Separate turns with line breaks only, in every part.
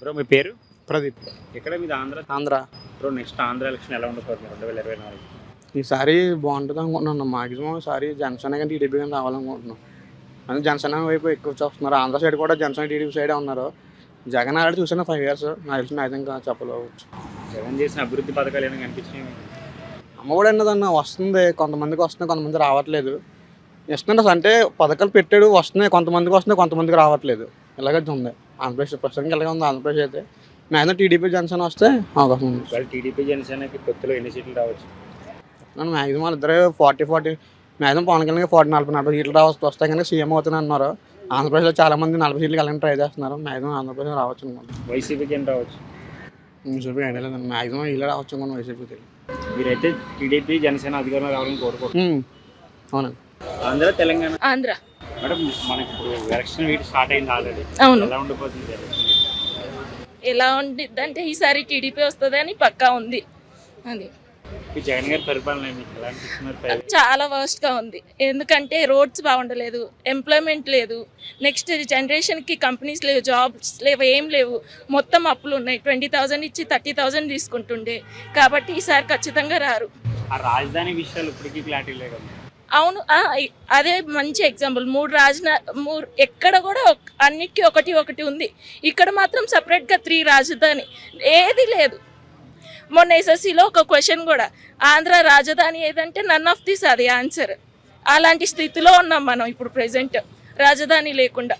Bro మీ పేరు?
ప్రదీప్.
ఎక్కడ మీది Andhra?
Andhra.
Bro next Andhra election ఎలా ఉండబోతుంది? రెండు వేల ఇరవై నాలుగు.
ఈసారి బాగుంటుంది అనుకుంటున్నాను. మాక్సిమం ఈసారి జనసేన కానీ టీడీపీ కానీ రావాలనుకుంటున్నాను. అని జనసేన వైపు ఎక్కువ చూస్తున్నారు. ఆంధ్ర సైడ్ కూడా జనసేన టీడీపీ సైడే ఉన్నారు. జగన్ ఆల్రెడీ చూసాను ఫైవ్ ఇయర్స్ నాకు తెలిసిన ఇంకా చెప్పలేవచ్చు.
జగన్ చేసిన అభివృద్ధి పథకాలు ఏమైనా కనిపించినాయి?
అమ్మఒడి అన్నదన్న వస్తుంది. కొంతమందికి వస్తుంది కొంతమంది రావట్లేదు. ఇస్తున్నారు అంటే పథకాలు పెట్టాడు వస్తున్నాయి. కొంతమందికి వస్తున్నాయి కొంతమందికి రావట్లేదు. ఇలాగే ఉంది. ఆంధ్రప్రదేశ్ ప్రస్తుతానికి ఇలాగే ఉంది. ఆంధ్రప్రదేశ్ అయితే మ్యాక్సిమం టీడీపీ జనసేన వస్తే అవకాశం ఉంది.
ఒకవేళ టీడీపీ జనసేనకి పొత్తులో ఎన్ని సీట్లు రావచ్చు?
నన్ను మ్యాక్సిమం వాళ్ళిద్దరు forty forty maximum Pawan Kalyan forty నలభై నలభై సీట్లు రావచ్చు. వస్తాయి కానీ సీఎం అవుతుంది అన్నారు. ఆంధ్రప్రదేశ్లో చాలా మంది నలభై సీట్లు వెళ్ళని ట్రై చేస్తున్నారు. మ్యాక్సిమం ఆంధ్రప్రదేశ్ రావచ్చు అనుకుంటున్నాను
వైసీపీకి ఏం రావచ్చు?
వైసీపీ ఐడియా లేదండి మ్యాక్సిమం ఇలా రావచ్చు అనుకున్నాను వైసీపీ తెలియదు
మీరైతే టీడీపీ జనసేన అధికారంలో రావాలని కోరుకుంటున్నారు.
అవునండి.
ఆంధ్ర తెలంగాణ?
ఆంధ్ర.
మేడం మనకి ఇప్పుడు ఎలక్షన్ వీటి స్టార్ట్ అయింది ఆల్రెడీ.
అవును.
ఎలా ఉండిపోతుంది
ఎలా ఉండిద్దంటే ఈసారి టీడీపీ వస్తుందని పక్కా ఉంది. అది.
జగన్ గారి పరిపాలన
చాలా వర్స్ట్గా ఉంది. ఎందుకంటే రోడ్స్ బాగుండలేదు ఎంప్లాయ్మెంట్ లేదు నెక్స్ట్ జనరేషన్కి కంపెనీస్ లేవు జాబ్స్ లేవు ఏం లేవు. మొత్తం అప్పులు ఉన్నాయి. ట్వంటీ థౌజండ్ ఇచ్చి థర్టీ థౌజండ్ తీసుకుంటుండే. కాబట్టి ఈసారి ఖచ్చితంగా రారు.
ఆ రాజధాని విషయాలు ఇప్పటికీ క్లారిటీ లేదు
అవును అదే మంచి ఎగ్జాంపుల్ మూడు రాజన మూడు ఎక్కడ కూడా అన్నిటికీ ఒకటి ఒకటి ఉంది. ఇక్కడ మాత్రం సపరేట్గా త్రీ రాజధాని. ఏది లేదు. మొన్న ఎస్ఎస్సిలో ఒక క్వశ్చన్ కూడా ఆంధ్ర రాజధాని ఏదంటే నన్ ఆఫ్ దిస్ అది ఆన్సర్ అలాంటి స్థితిలో ఉన్నాం మనం ఇప్పుడు ప్రెసెంట్ రాజధాని లేకుండా.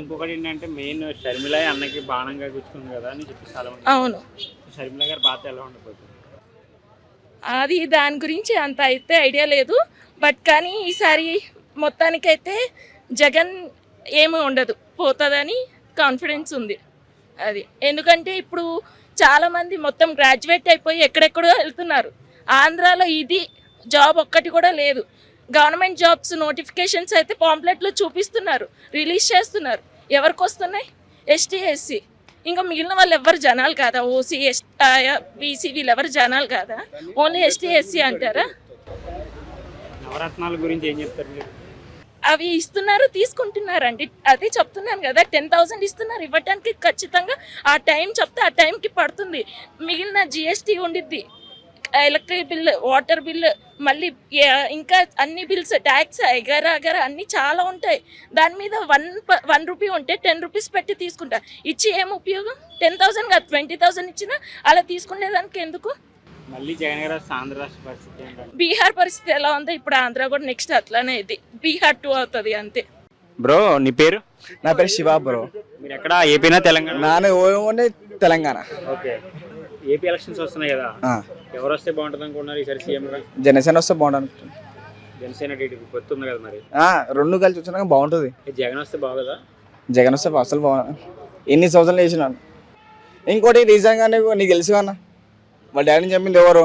ఇంకొకటి ఏంటంటే మెయిన్ షర్మిల అన్నకి బాణంగా గుచ్చుకుంది కదా అని చెప్పి
అవును.
షర్మిల గారి పాత్ర ఎలా ఉండిపోతుంది?
అది దాని గురించి అంత అయితే ఐడియా లేదు. బట్ కానీ ఈసారి మొత్తానికైతే జగన్ ఏమీ ఉండదు. పోతుందని కాన్ఫిడెన్స్ ఉంది. అది ఎందుకంటే ఇప్పుడు చాలామంది మొత్తం గ్రాడ్యుయేట్ అయిపోయి ఎక్కడెక్కడో వెళ్తున్నారు. ఆంధ్రాలో ఇది జాబ్ ఒక్కటి కూడా లేదు. గవర్నమెంట్ జాబ్స్ నోటిఫికేషన్స్ అయితే పాంప్లెట్లో చూపిస్తున్నారు. రిలీజ్ చేస్తున్నారు. ఎవరికి వస్తున్నాయి? ఎస్టీ ఎస్సీ ఇంకా మిగిలిన వాళ్ళు ఎవరు జనాలు కాదా? ఓసీ ఎస్ బీసీ వీళ్ళు ఎవరు జనాలు కాదా? ఓన్లీ ఎస్టీ ఎస్సీ అంటారా?
నవరత్నాల గురించి ఏం చెప్తారు మీరు?
అవి ఇస్తున్నారు తీసుకుంటున్నారండి. అదే చెప్తున్నాను కదా టెన్ థౌసండ్ ఇస్తున్నారు ఇవ్వటానికి ఖచ్చితంగా ఆ టైం చెప్తే ఆ టైంకి పడుతుంది. మిగిలిన జిఎస్టీ ఉండిద్ది. ఎలక్ట్రిక్ బిల్ వాటర్ బిల్ మళ్ళీ ఇంకా అన్ని బిల్స్ ట్యాక్స్ ఎగర అగర అన్ని చాలా ఉంటాయి. దాని మీద వన్ వన్ రూపీ ఉంటే టెన్ రూపీస్ పెట్టి తీసుకుంటా. ఇచ్చి ఏం ఉపయోగం? టెన్ థౌసండ్ కాదు ట్వంటీ థౌసండ్ ఇచ్చినా అలా తీసుకునేదానికి ఎందుకు?
మళ్ళీ జగన్ గారు వస్తే ఆంధ్ర రాష్ట్ర పరిస్థితి
బీహార్ పరిస్థితి ఎలా ఉందో? ఇప్పుడు ఆంధ్ర కూడా నెక్స్ట్ అట్లానే ఇది. బీహార్ టూ అవుతుంది అంతే.
బ్రో నీ పేరు?
నా పేరు శివ బ్రో.
మీరు ఎక్కడ? ఏపీనా తెలంగాణ?
నాన్న తెలంగాణ.
ఓకే. ఏపీ ఎలక్షన్స్ వస్తున్నాయి కదా. ఎవరు వస్తే బాగుంటుంది అనుకున్నారు ఈసారి సీఎం
జనసేన వస్తే బాగుంటుంది
జనసేన టీడీపీ పొత్తుంది కదా మరి?
రెండు కలిసి వచ్చినాక బాగుంటుంది.
జగన్ వస్తే బాగోదా?
జగన్ వస్తే అసలు బాగు ఎన్ని సంవత్సరాలు చేసినాను ఇంకోటి రీజన్గా నీకు నీకు తెలుసు అన్న. వాళ్ళ డాడీని చంపింది ఎవరు?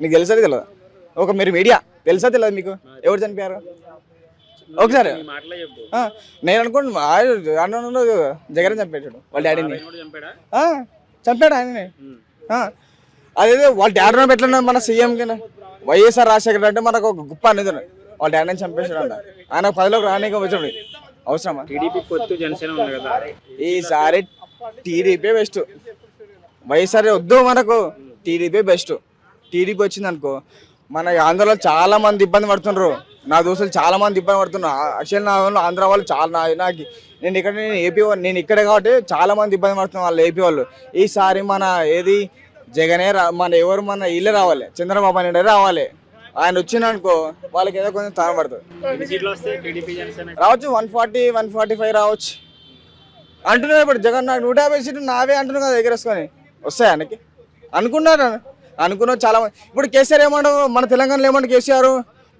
నీకు తెలుసా తెలియదు? ఒక మీరు మీడియా. తెలుసా తెలియదు మీకు? ఎవరు చనిపోయారు ఒకసారి. నేను అనుకోండి జగన్ చంపేటాడు వాళ్ళ డాడీని.
ఆయన చంపాడా?
ఆ, చంపాడు ఆయనని. అదేదో వాళ్ళ డాడీని పెట్టలేదు మన సీఎం కింద? వైఎస్ఆర్ రాజశేఖర్ అంటే మనకు ఒక గొప్ప అనేది వాళ్ళ డాడీని చంపేసాడు అంట ఆయన పదిలోకి రానీకి వచ్చాడు. అవసరమా?
టీడీపీ పొత్తు జనసేన ఉంది కదా.
ఈసారి టీడీపీ బెస్ట్. వైఎస్ఆర్ వద్దు మనకు. TDP best. టీడీపీ వచ్చింది అనుకో మన ఆంధ్రలో చాలా మంది ఇబ్బంది పడుతున్నారు నా దోస్తులు చాలా మంది ఇబ్బంది పడుతున్నారు. యాక్చువల్ నా ఆంధ్ర వాళ్ళు చాలా నాకు నేను ఇక్కడ నేను ఏపీ నేను ఇక్కడే కాబట్టి చాలా మంది ఇబ్బంది పడుతున్నారు వాళ్ళు ఏపీ వాళ్ళు. ఈసారి మన ఏది జగనే రా మన ఎవరు మన ఇల్లే రావాలి. చంద్రబాబు నాయుడు రావాలి. ఆయన వచ్చిందనుకో వాళ్ళకి ఏదో కొంచెం తాను పడుతుంది. రావచ్చు one forty one forty five రావచ్చు. అంటున్నారు ఇప్పుడు జగన్ నాకు నూట యాభై సీట్లు నావే అంటున్నారు కదా ఎగరేసుకొని వస్తాయి ఆయనకి? అనుకున్నారు? అనుకున్న చాలా మంది ఇప్పుడు కేసీఆర్ ఏమన్నాడు మన తెలంగాణలో ఏమన్నాడు కేసీఆర్?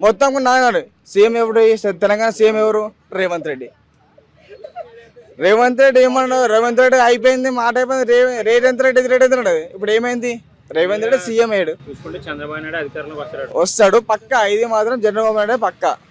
మొత్తం నాయనాడు సీఎం ఎవరు తెలంగాణ సీఎం ఎవరు? రేవంత్ రెడ్డి. రేవంత్ రెడ్డి ఏమన్నాడు? రేవంత్ రెడ్డి అయిపోయింది మాట అయిపోయింది రే రేవంత్ రెడ్డి రేవంత్ రెడ్డి ఇప్పుడు ఏమైంది? రేవంత్ రెడ్డి సీఎం అయ్యాడు.
చంద్రబాబు నాయుడు అధికారంలోకి వస్తాడు.
వస్తాడు పక్క. ఇది మాత్రం చంద్రబాబు నాయుడు పక్క.